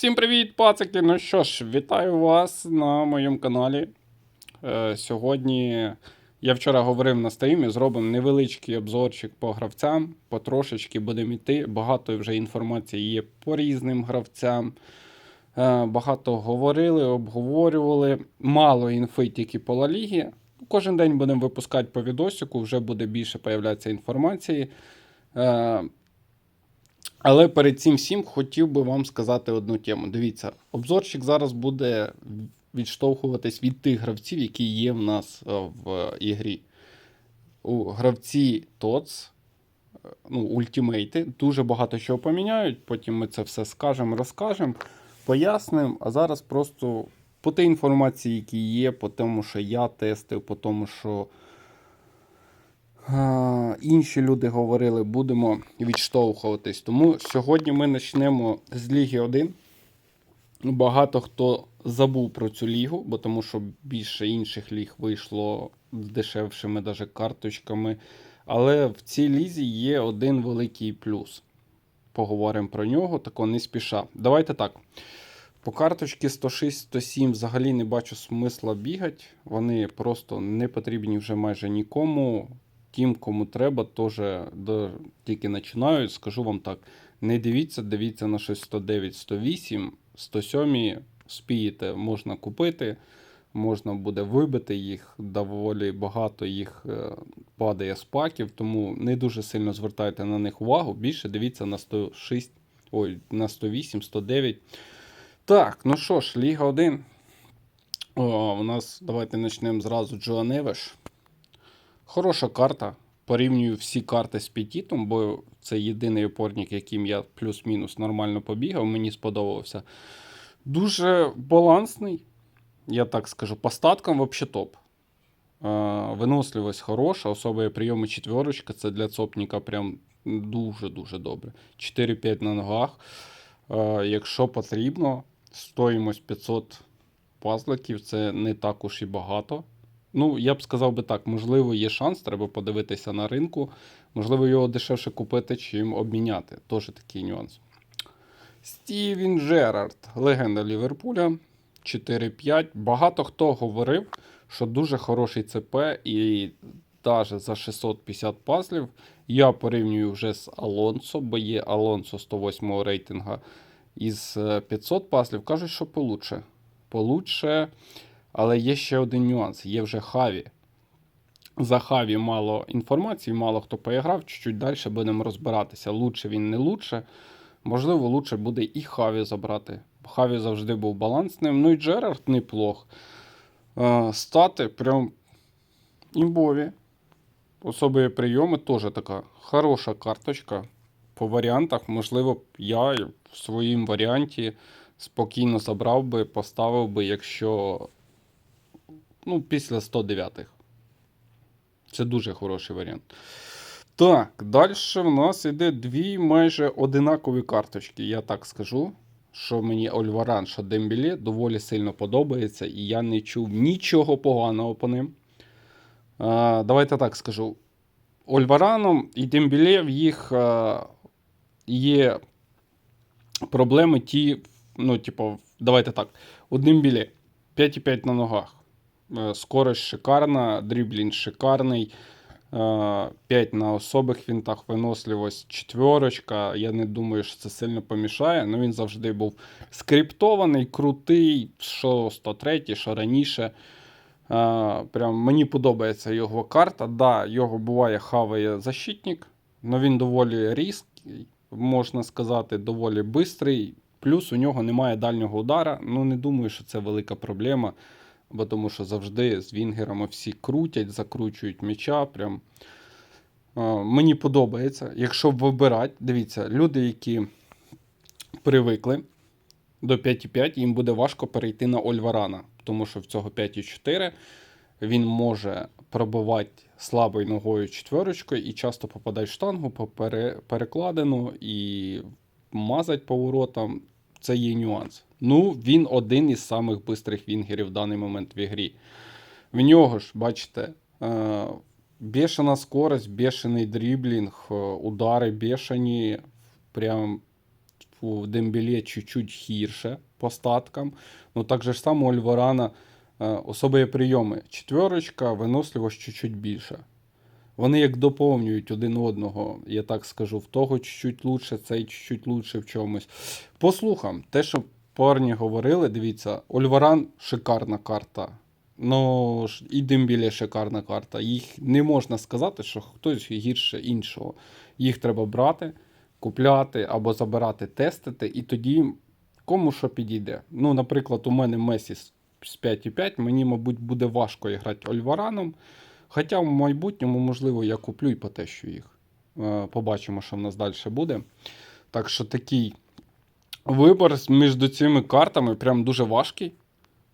Всім привіт, пацики! Ну що ж, вітаю вас на моєму каналі. Е, сьогодні я вчора говорив на стрімі, зробимо невеличкий обзорчик по гравцям. Потрошечки будемо йти. Багато вже інформації є по різним гравцям. Е, багато говорили, обговорювали. Мало інфи тільки по Ла Лігі. Кожен день будемо випускати по відосику, вже буде більше появлятися інформації. Е, але перед цим всім хотів би вам сказати одну тему. Дивіться, обзорчик зараз буде відштовхуватись від тих гравців, які є в нас е, в ігрі. У гравці ТОЦ, е, ну, ультимейти, дуже багато чого поміняють. Потім ми це все скажемо, розкажемо, пояснимо. А зараз просто по тій інформації, які є, по тому, що я тестив, по тому, що. Інші люди говорили, будемо відштовхуватись. Тому сьогодні ми почнемо з Ліги 1. Багато хто забув про цю лігу, бо тому що більше інших ліг вийшло з дешевшими даже карточками. Але в цій лізі є один великий плюс. Поговоримо про нього, тако не спіша. Давайте так. По карточці 106-107 взагалі не бачу смисла бігати. Вони просто не потрібні вже майже нікому. Тим, кому треба, теж до, тільки починають. Скажу вам так: не дивіться, дивіться на щось 109, 108, 107 спієте, можна купити, можна буде вибити їх, доволі багато їх е, падає з паків, тому не дуже сильно звертайте на них увагу. Більше дивіться на 106, ой, на 108, 109. Так, ну що ж, Ліга 1. О, у нас давайте почнемо зразу Джоа Невеш. Хороша карта. Порівнюю всі карти з Петітом, бо це єдиний опорник, яким я плюс-мінус нормально побігав, мені сподобався. Дуже балансний, я так скажу, по статкам взагалі топ. Е, Виносливість хороша, особливо прийоми четверочка, це для цопніка прям дуже-дуже добре. 4-5 на ногах. Е, Якщо потрібно, стоїмость 500 пазликів, це не так уж і багато. Ну, я б сказав би так, можливо, є шанс, треба подивитися на ринку. Можливо, його дешевше купити, чим обміняти. Теж такий нюанс. Стівен Джерард, легенда Ліверпуля. 4-5. Багато хто говорив, що дуже хороший ЦП, і навіть за 650 пазлів я порівнюю вже з Алонсо, бо є Алонсо 108 рейтинга із 500 пазлів. Кажуть, що получше. Получше. Але є ще один нюанс: є вже Хаві. За Хаві мало інформації, мало хто поіграв, чуть-чуть далі будемо розбиратися. Лучше він не лучше. Можливо, лучше буде і Хаві забрати. Хаві завжди був балансним. Ну і Джерард неплох. Е, Стати прям імбові. Особливі прийоми теж така хороша карточка. По варіантах, можливо, я в своїм варіанті спокійно забрав би, поставив би, якщо ну, після 109-х. Це дуже хороший варіант. Так, далі в нас іде дві майже одинакові карточки. Я так скажу, що мені Ольваран, що Дембілі доволі сильно подобається, і я не чув нічого поганого по ним. А, давайте так скажу. Ольвараном і Дембіле в їх а, є проблеми ті, ну, типу, давайте так. У Дембіле 5,5 на ногах. Е, Скорость шикарна, дріблінг шикарний. 5 на особих вінтах, виносливість четверочка. Я не думаю, що це сильно помішає. але він завжди був скриптований, крутий, що 103, що раніше. Е, Прям Мені подобається його карта. Да, Його буває хаває защитник, але він доволі різкий, можна сказати, доволі бистрий. Плюс у нього немає дальнього удара. Ну, не думаю, що це велика проблема бо тому що завжди з Вінгерами всі крутять, закручують м'яча. Прям. Мені подобається. Якщо вибирати, дивіться, люди, які привикли до 5,5, їм буде важко перейти на Ольварана, тому що в цього 5,4 він може пробивати слабою ногою четверочкою і часто попадає в штангу по перекладину і мазать поворотом. Це є нюанс. Ну, він один із самих бистрих вінгерів в даний момент в ігрі. В нього ж, бачите, е, бешена скорость, бешений дріблінг, е, удари бешені. Прям у Дембеле чуть-чуть гірше по статкам. Ну так же ж само у Альварана е, особливі прийоми. Четверочка, виносливість чуть-чуть більша. Вони як доповнюють один одного, я так скажу, в того чуть-чуть лучше, цей чуть-чуть лучше в чомусь. По слухам, те, що парні говорили, дивіться, Ольваран шикарна карта. Ну, і Дембіле шикарна карта. Їх не можна сказати, що хтось гірше іншого. Їх треба брати, купляти або забирати, тестити, і тоді кому що підійде. Ну, наприклад, у мене Месі з з 5,5, мені, мабуть, буде важко грати Ольвараном. Хоча в майбутньому, можливо, я куплю і їх. Е, Побачимо, що в нас далі буде. Так що такий вибір між цими картами прям дуже важкий.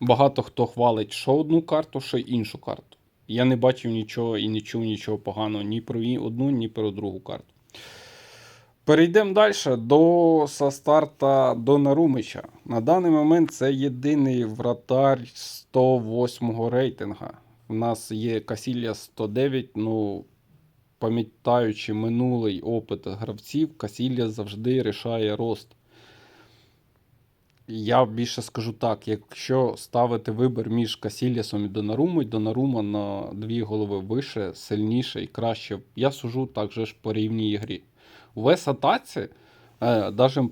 Багато хто хвалить що одну карту, що іншу карту. Я не бачив нічого і не чув нічого поганого ні про одну, ні про другу карту. Перейдемо далі до Састарта Донарумича. На даний момент це єдиний вратар 108 рейтинга. У нас є Касілля 109, ну, пам'ятаючи минулий опит гравців, Касілля завжди рішає рост. Я більше скажу так: якщо ставити вибір між Касіллясом і Донарумою, Донарума на дві голови вище, сильніше і краще. Я сужу також по рівній грі. У вес атаці, е, даже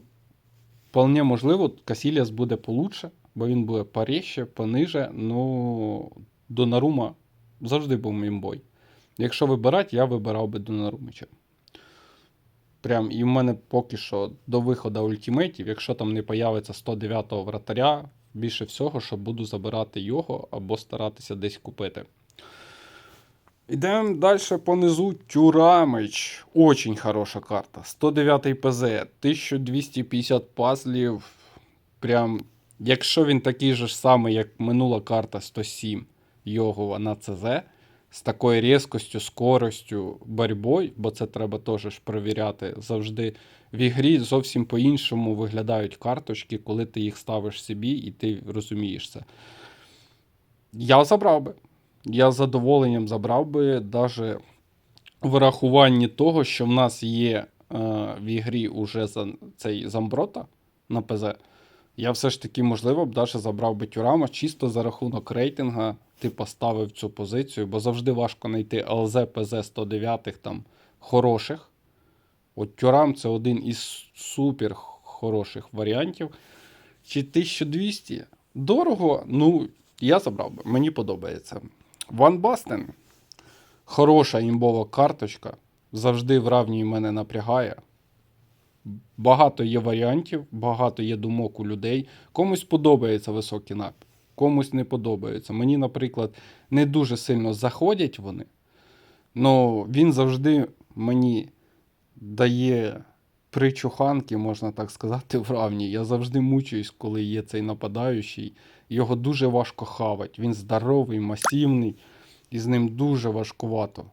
вполне можливо, Касілляс буде получше, бо він буде поріще, пониже. Ну, Донарума завжди був мімбой. Якщо вибирати, я вибирав би Донарумича. Прям і в мене поки що до виходу ультимейтів, якщо там не появиться 109-го вратаря, більше всього, що буду забирати його або старатися десь купити. Ідемо далі понизу. Тюрамич. Очень хороша карта. 109 ПЗ, 1250 пазлів. Прям, якщо він такий же самий, як минула карта 107 Йогова на ЦЗ, з такою різкостю, скоростю, боротьбою, бо це треба теж перевіряти завжди. В ігрі зовсім по-іншому виглядають карточки, коли ти їх ставиш собі і ти розумієш це. Я забрав би. Я з задоволенням забрав би, навіть в врахуванні того, що в нас є е, в ігрі уже цей Замброта на ПЗ. Я все ж таки, можливо, б навіть забрав би Тюрама чисто за рахунок рейтинга, ти поставив цю позицію, бо завжди важко знайти ЛЗ, ПЗ 109 там хороших. От Тюрам це один із супер хороших варіантів. Чи 1200? Дорого, ну, я забрав би, мені подобається. Ван Бастен. Хороша імбова карточка. Завжди в равній мене напрягає. Багато є варіантів, багато є думок у людей. Комусь подобається високий нап, комусь не подобається. Мені, наприклад, не дуже сильно заходять вони. але він завжди мені дає причуханки, можна так сказати, в равні. Я завжди мучуюсь, коли є цей нападаючий. Його дуже важко хавати. Він здоровий, масивний, і з ним дуже важкувато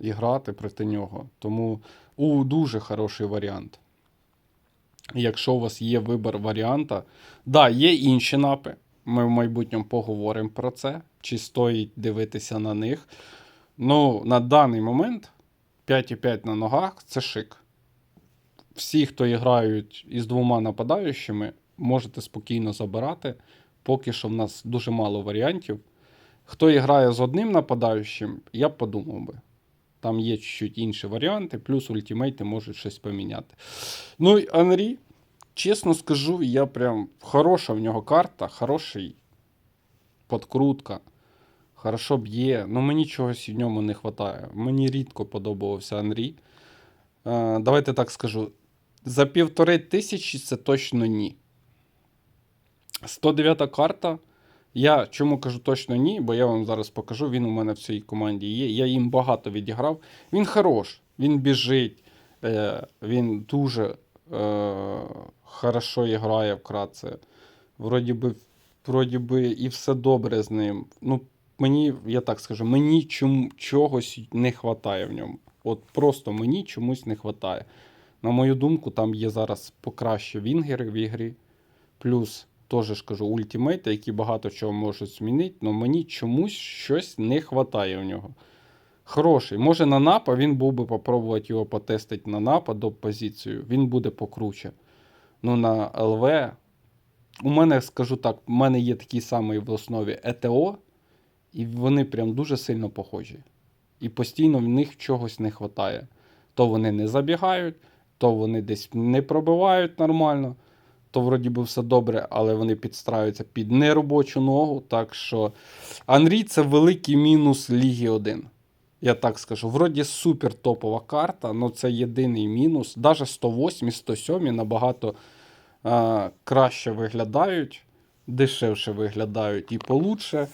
і грати проти нього. Тому у дуже хороший варіант. Якщо у вас є вибір варіанта, да, є інші напи. Ми в майбутньому поговоримо про це, чи стоїть дивитися на них. Ну, на даний момент 5,5 на ногах це шик. Всі, хто грають із двома нападаючими, можете спокійно забирати. Поки що в нас дуже мало варіантів. Хто грає з одним нападаючим, я б подумав би. Там є чуть-чуть інші варіанти, плюс ультимейти можуть щось поміняти. Ну і Анрі, чесно скажу, я прям хороша в нього карта, хороший подкрутка. Хорошо б'є. Ну мені чогось в ньому не вистачає. Мені рідко подобався Анрі. Е, давайте так скажу. За півтори тисячі це точно ні. 109 карта. Я чому кажу точно ні, бо я вам зараз покажу. Він у мене в цій команді є. Я їм багато відіграв. Він хорош, він біжить, е, він дуже е, хорошо грає вкратце. Вроді би, вроді би, і все добре з ним. Ну, мені, я так скажу, мені чому, чогось не вистачає в ньому. От просто мені чомусь не вистачає. На мою думку, там є зараз покраще вінгери в ігрі. Плюс теж ж кажу, ультимейти, які багато чого можуть змінити, але мені чомусь щось не вистачає в нього. Хороший. Може на напа він був би попробувати його потестити на напад до позицію, він буде покруче. Ну, на ЛВ. У мене, скажу так, у мене є такий самий в основі ЕТО, і вони прям дуже сильно похожі. І постійно в них чогось не вистачає. То вони не забігають, то вони десь не пробивають нормально, то вроді би все добре, але вони підстраюються під неробочу ногу. Так що Анрі це великий мінус Ліги 1. Я так скажу. Вроді супер топова карта, але це єдиний мінус. Навіть 108 і 107 набагато а, краще виглядають, дешевше виглядають і получше,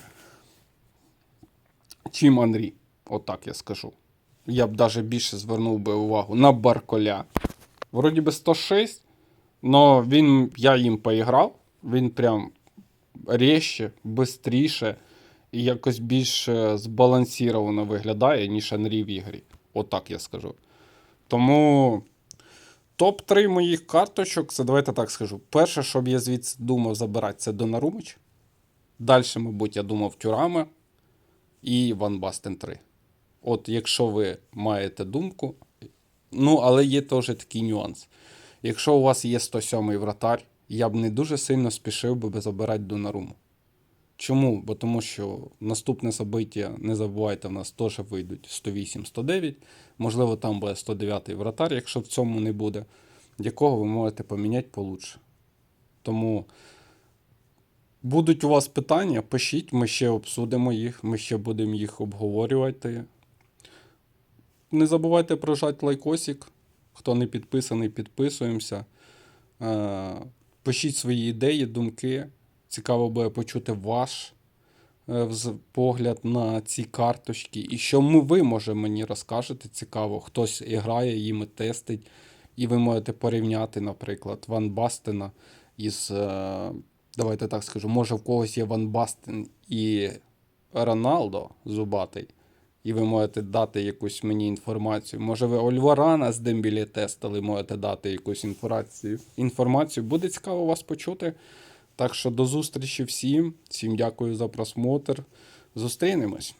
чим Анрі. Отак я скажу. Я б навіть більше звернув би увагу на Барколя. Вроді би 106, але він, я їм поіграв. Він прям рєще, швидше і якось більш е, збалансіровано виглядає, ніж Анрі в ігрі. Отак я скажу. Тому топ-3 моїх карточок, це давайте так скажу. Перше, що б я звідси думав забирати, це Донарумич. Далі, мабуть, я думав Тюрама і Ван Бастен 3. От якщо ви маєте думку, ну, але є теж такий нюанс. Якщо у вас є 107 й вратар, я б не дуже сильно спішив би забирати Донаруму. Чому? Бо тому що наступне собиття, не забувайте, в нас теж вийдуть 108-109. Можливо, там буде 109-й вратар, якщо в цьому не буде, якого ви можете поміняти получше. Тому будуть у вас питання, пишіть, ми ще обсудимо їх, ми ще будемо їх обговорювати. Не забувайте прожати лайкосик. Хто не підписаний, підписуємося. Е, Пишіть свої ідеї, думки. Цікаво буде почути ваш е, погляд на ці карточки. І що ви, може, мені розкажете цікаво. Хтось грає, їм тестить, і ви можете порівняти, наприклад, Ван Бастена із. е, Давайте так скажу, може в когось є Ван Бастен і Роналдо зубатий, і ви можете дати якусь мені інформацію. Може, ви Ольварана з Дембілі тестили, можете дати якусь інформацію. інформацію. Буде цікаво вас почути. Так що до зустрічі всім. Всім дякую за просмотр. Зустрінемось.